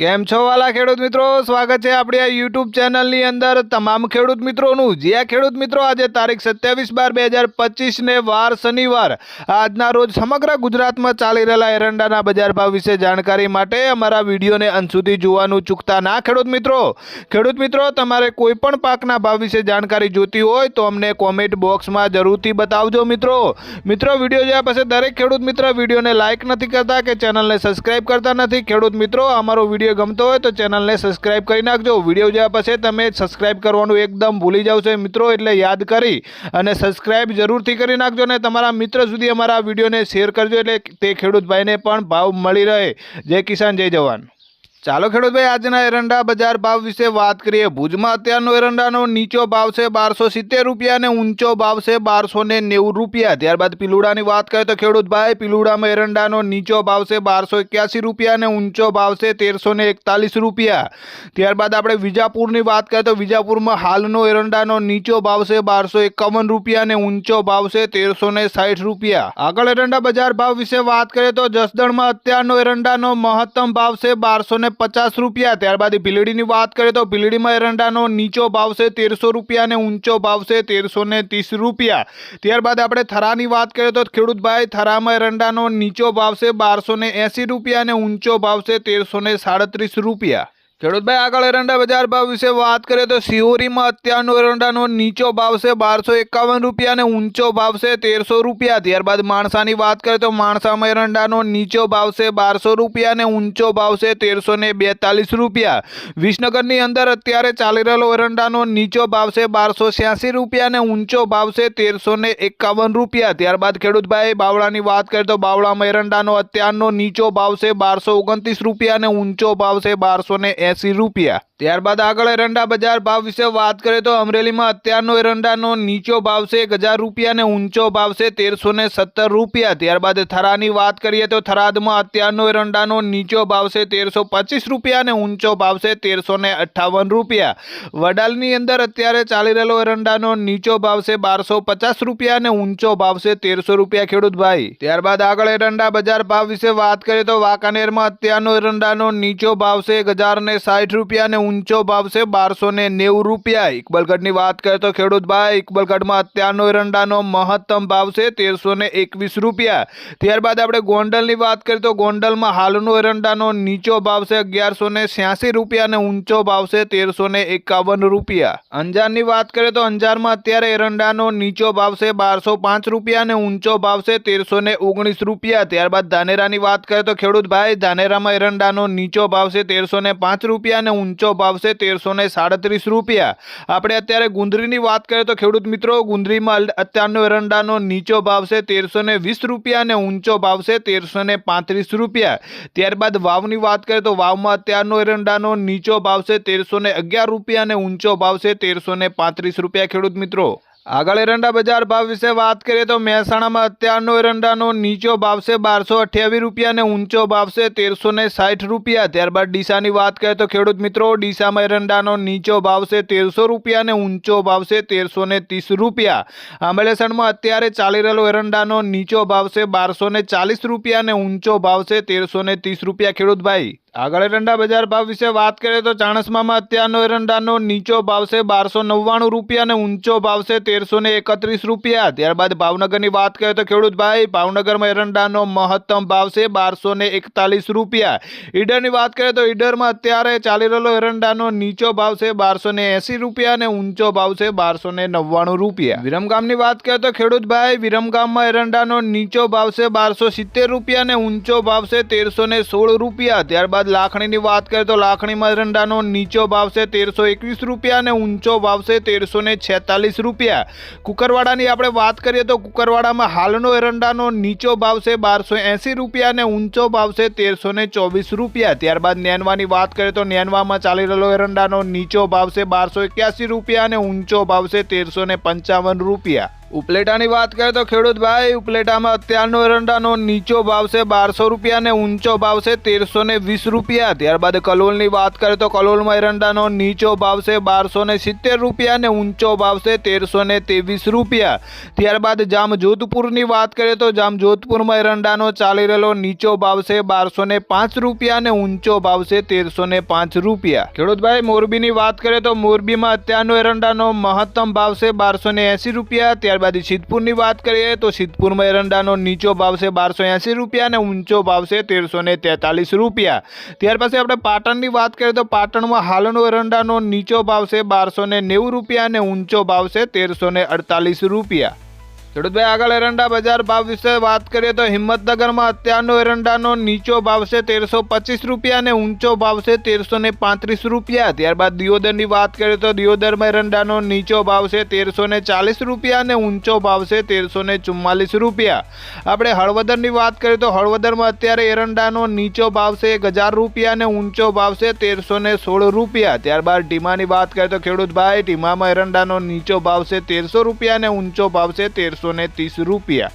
કેમ છો વાલા ખેડૂત મિત્રો? સ્વાગત છે આપણી આ યુટ્યુબ ચેનલની અંદર તમામ ખેડૂત મિત્રોનું. જે આ ખેડૂત મિત્રો આજે તારીખ સત્યાવીસ બાર બે હજાર પચીસને વાર શનિવાર, આજના રોજ સમગ્ર ગુજરાતમાં ચાલી રહેલા એરંડાના બજાર ભાવ વિશે જાણકારી માટે અમારા વિડીયોને અંત સુધી જોવાનું ચૂકતા ના ખેડૂત મિત્રો. ખેડૂત મિત્રો, તમારે કોઈ પણ પાકના ભાવ વિશે જાણકારી જોતી હોય તો અમને કોમેન્ટ બોક્સમાં જરૂરથી બતાવજો મિત્રો. મિત્રો, વીડિયો જોયા પછી દરેક ખેડૂત મિત્ર વિડીયોને લાઇક નથી કરતા કે ચેનલને સબસ્ક્રાઇબ કરતા નથી, ખેડૂત મિત્રો, અમારો વીડિયો ગમતો હોય તો ચેનલને સબસ્ક્રાઇબ કરી નાખજો. વીડિયો જોયા પછી તમે સબસ્ક્રાઇબ કરવાનું એકદમ ભૂલી જાવ છો મિત્રો, એટલે યાદ કરી અને સબસ્ક્રાઇબ જરૂરથી કરી નાખજો અને તમારા મિત્ર સુધી અમારા વિડીયોને શેર કરજો, એટલે તે ખેડૂત ભાઈને પણ ભાવ મળી રહે. જય કિસાન, જય જવાન. ચાલો ખેડૂતભાઈ આજના એરંડા બજાર ભાવ વિશે વાત કરીએ. ભુજમાં અત્યારનો એરંડાનો નીચો ભાવ છે બારસો સિત્તેર રૂપિયા અને ઊંચો ભાવ છે બારસો ને નેવું રૂપિયા. ત્યારબાદ પીલુડાની વાત કરીએ તો ખેડૂતભાઈ પીલુડામાં એરંડાનો નીચો ભાવ છે બારસો એક્યાસી રૂપિયા અને ઊંચો ભાવ છે તેરસો ને એકતાલીસ રૂપિયા. ત્યારબાદ આપણે વિજાપુરની વાત કરીએ તો વિજાપુરમાં હાલનો એરંડાનો નીચો ભાવ છે બારસો એકાવન રૂપિયા અને ઊંચો ભાવ છે તેરસો ને સાઠ રૂપિયા. આગળ એરંડા બજાર ભાવ વિશે વાત કરીએ તો જસદણમાં અત્યારનો એરંડાનો મહત્તમ ભાવ છે બારસો ને પચાસ રૂપિયા. ત્યારબાદ ભીલડીની વાત કરીએ તો ભીલડીમાં એરંડાનો નીચો ભાવ છે તેરસો રૂપિયા અને ઊંચો ભાવ છે તેરસો ત્રીસ રૂપિયા. ત્યારબાદ આપણે થરાની વાત કરીએ તો ખેડૂતભાઈ, થરામાં એરંડાનો નીચો ભાવ છે બારસો એંસી રૂપિયા અને ઊંચો ભાવ છે તેરસો સાડત્રીસ રૂપિયા. ખેડૂતભાઈ, આગળ એરંડા બજાર ભાવ વિશે વાત કરીએ તો શિહોરીમાં અત્યારનો એરંડાનો નીચો ભાવ છે બારસો એકાવન રૂપિયા અને ઊંચો ભાવ છે તેરસો રૂપિયા. ત્યારબાદ માણસાની વાત કરીએ તો માણસામાં એરંડાનો નીચો ભાવ છે બારસો રૂપિયા અને ઊંચો ભાવ છે તેરસો ને બેતાલીસ રૂપિયા. વિસનગરની અંદર અત્યારે ચાલી રહેલો એરંડાનો નીચો ભાવ છે બારસો છ્યાસી રૂપિયા અને ઊંચો ભાવ છે તેરસો ને એકાવન રૂપિયા. ત્યારબાદ ખેડૂતભાઈ, બાવળાની વાત કરીએ તો બાવળામાં એરંડાનો અત્યારનો નીચો ભાવ છે બારસો ઓગણત્રીસ રૂપિયા અને ઊંચો ભાવ છે બારસો ને એસી રૂપિયા. ત્યારબાદ આગળ એરંડા બજાર ભાવ વિશે વાત કરીએ તો અમરેલીમાં અત્યારનો એરંડાનો નીચો ભાવ છે એક હજાર રૂપિયા અને ઊંચો ભાવ છે તેરસો ને સત્તર રૂપિયા. ત્યારબાદ થરાની વાત કરીએ તો થરાદમાં અત્યારનો એરંડાનો નીચો ભાવ છે તેરસો પચીસ રૂપિયા અને ઊંચો ભાવ છે તેરસો ને અઠ્ઠાવન રૂપિયા. વડાલની અંદર અત્યારે ચાલી રહેલો એરંડાનો નીચો ભાવ છે બારસો પચાસ રૂપિયા અને ઊંચો ભાવ છે તેરસો રૂપિયા ખેડૂત ભાઈ. ત્યારબાદ આગળ એરંડા બજાર ભાવ વિશે વાત કરીએ તો વાંકાનેરમાં અત્યારનો એરંડાનો નીચો ભાવ છે એક હજાર ને સાઠ રૂપિયા અને ઊંચો ભાવ છે બારસો ને નેવું રૂપિયા. ઇકબલગઢની વાત કરીએ તો ખેડૂતભાઈ ઇકબલગઢમાં અત્યારનો એરંડાનો મહત્તમ ભાવ છે તેરસો ને એકવીસ રૂપિયા. ત્યારબાદ આપણે ગોંડલની વાત કરીએ તો ગોંડલમાં હાલનો એરંડાનો નીચો ભાવ છે અગિયારસો ને છ્યાસી રૂપિયા અને ઊંચો ભાવ છે તેરસો ને એકાવન રૂપિયા. અંજારની વાત કરીએ તો અંજારમાં અત્યારે એરંડાનો નીચો ભાવ છે, બારસો પાંચ રૂપિયા અને ઊંચો ભાવ છે તેરસો ને ઓગણીસ રૂપિયા. ત્યારબાદ ધાનેરાની વાત કરીએ તો ખેડૂતભાઈ ધાનેરામાં એરંડાનો નીચો ભાવ છે તેરસો ને પાંચ રૂપિયા અને ઊંચો ભાવ છે, તેરસો સાડત્રીસ રૂપિયા. આપણે અત્યારે ગુંદરીની વાત કરીએ તો ખેડૂત મિત્રો, ગુંદરીમાં અત્યારનો એરંડાનો નીચો ભાવ છે, તેરસો વીસ રૂપિયા અને ઊંચો ભાવ છે, તેરસો પાંત્રીસ રૂપિયા. ત્યારબાદ વાવની વાત કરીએ તો વાવમાં અત્યારનો એરંડાનો નીચો ભાવ છે, તેરસો અગિયાર રૂપિયા અને ઊંચો ભાવ છે, તેરસો પાંત્રીસ રૂપિયા ખેડૂત મિત્રો. આગળ એરંડા બજાર ભાવ વિશે વાત કરીએ તો મહેસાણામાં અત્યારનો એરંડાનો નીચો ભાવ છે બારસો અઠ્યાવીસ રૂપિયા અને ઊંચો ભાવ છે તેરસો ને સાઠ રૂપિયા. ત્યારબાદ ડીસાની વાત કરીએ તો ખેડૂત મિત્રો, ડીસામાં એરંડાનો નીચો ભાવ છે તેરસો રૂપિયા અને ઊંચો ભાવ છે તેરસો ને ત્રીસ રૂપિયા. આંબલેસણમાં અત્યારે ચાલી રહેલો એરંડાનો નીચો ભાવ છે બારસો ને ચાલીસ રૂપિયા અને ઊંચો ભાવ છે તેરસો ને ત્રીસ રૂપિયા. ખેડૂતભાઈ આગળ એરંડા બજાર ભાવ વિશે વાત કરીએ તો ચાણસમામાં અત્યારનો એરંડાનો નીચો ભાવ છે બારસો નવ્વાણું રૂપિયા અને ઊંચો ભાવ છે તેરસો ને એકત્રીસ રૂપિયા. ત્યારબાદ ભાવનગરની વાત કરીએ તો ખેડૂતભાઈ ભાવનગરમાં એરંડાનો મહત્તમ ભાવ છે બારસો ને એકતાલીસ રૂપિયા. ઈડરની વાત કરીએ તો ઈડરમાં અત્યારે ચાલી રહેલો એરંડાનો નીચો ભાવ છે બારસો ને એંસી રૂપિયા અને ઊંચો ભાવ છે બારસો ને નવ્વાણું રૂપિયા. વિરમગામની વાત કરીએ તો ખેડૂતભાઈ વિરમગામમાં એરંડાનો નીચો ભાવ છે બારસો સિત્તેર રૂપિયા અને ઊંચો ભાવ છે તેરસો ને સોળ રૂપિયા. ત્યારબાદ ત્યારબાદ લાખણીની વાત કરીએ તો લાખણીમાં એરંડાનો નીચો ભાવ છે તેરસો એકવીસ રૂપિયા અને ઊંચો ભાવ છે તેરસો રૂપિયા. કુકરવાડાની આપણે વાત કરીએ તો કુકરવાડામાં હાલનો એરંડાનો નીચો ભાવ છે બારસો એંસી રૂપિયા અને ઊંચો ભાવ છે તેરસો ચોવીસ રૂપિયા. ત્યારબાદ નેનવાની વાત કરીએ તો નેનવામાં ચાલી રહેલો એરંડાનો નીચો ભાવ છે બારસો એક્યાસી રૂપિયા અને ઊંચો ભાવ છે તેરસો ને પંચાવન રૂપિયા. ઉપલેટાની વાત કરીએ તો ખેડૂત ભાઈ, ઉપલેટામાં અત્યારનો એરંડાનો નીચો ભાવ છે બારસો રૂપિયા અને ઊંચો ભાવ છે તેરસો ને વીસ રૂપિયા. ત્યારબાદ કલોલની વાત કરીએ તો કલોલમાં એરંડાનો નીચો ભાવ છે બારસો ને સિત્તેર રૂપિયા અને ઊંચો ભાવ છે તેરસો ને ત્રેવીસ રૂપિયા. ત્યારબાદ જામજોધપુરની વાત કરીએ તો જામજોધપુરમાં એરંડાનો ચાલી રહેલો નીચો ભાવ છે બારસો ને પાંચ રૂપિયા અને ઊંચો ભાવ છે તેરસો ને પાંચ રૂપિયા. ખેડૂત ભાઈ, મોરબીની વાત કરીએ તો મોરબીમાં અત્યારનો એરંડાનો મહત્તમ ભાવ છે બારસો ને એંસી રૂપિયા. ત્યારબાદ સિદ્ધપુરની વાત કરીએ તો સિદ્ધપુરમાં એરંડાનો નીચો ભાવ છે બારસો એંસી રૂપિયા અને ઊંચો ભાવ છે તેરસો ને તેતાલીસ રૂપિયા. ત્યાર પછી આપણે પાટણની વાત કરીએ તો પાટણમાં હાલનો એરંડાનો નીચો ભાવ છે બારસો ને નેવું રૂપિયા અને ઊંચો ભાવ છે તેરસો ને અડતાલીસ રૂપિયા. ખેડૂતભાઈ, આગળ એરંડા બજાર ભાવ વિશે વાત કરીએ તો હિંમતનગરમાં અત્યારનો એરંડાનો નીચો ભાવ છે તેરસો પચીસ રૂપિયા અને ઊંચો ભાવ છે તેરસો ને પાંત્રીસ રૂપિયા. ત્યારબાદ દિયોદરની વાત કરીએ તો દિયોદરમાં એરંડાનો નીચો ભાવ છે તેરસો ને ચાલીસ રૂપિયા અને ઊંચો ભાવ છે તેરસો ને ચુમ્માલીસ રૂપિયા. આપણે હળવદરની વાત કરીએ તો હળવદરમાં અત્યારે એરંડાનો નીચો ભાવ છે એક હજાર રૂપિયા અને ઊંચો ભાવ છે તેરસો ને સોળ રૂપિયા. ત્યારબાદ ટીમાની વાત કરીએ તો ખેડૂતભાઈ ટીમામાં એરંડાનો નીચો ભાવ છે તેરસો રૂપિયા અને ઊંચો ભાવ છે તેરસો રૂપિયા.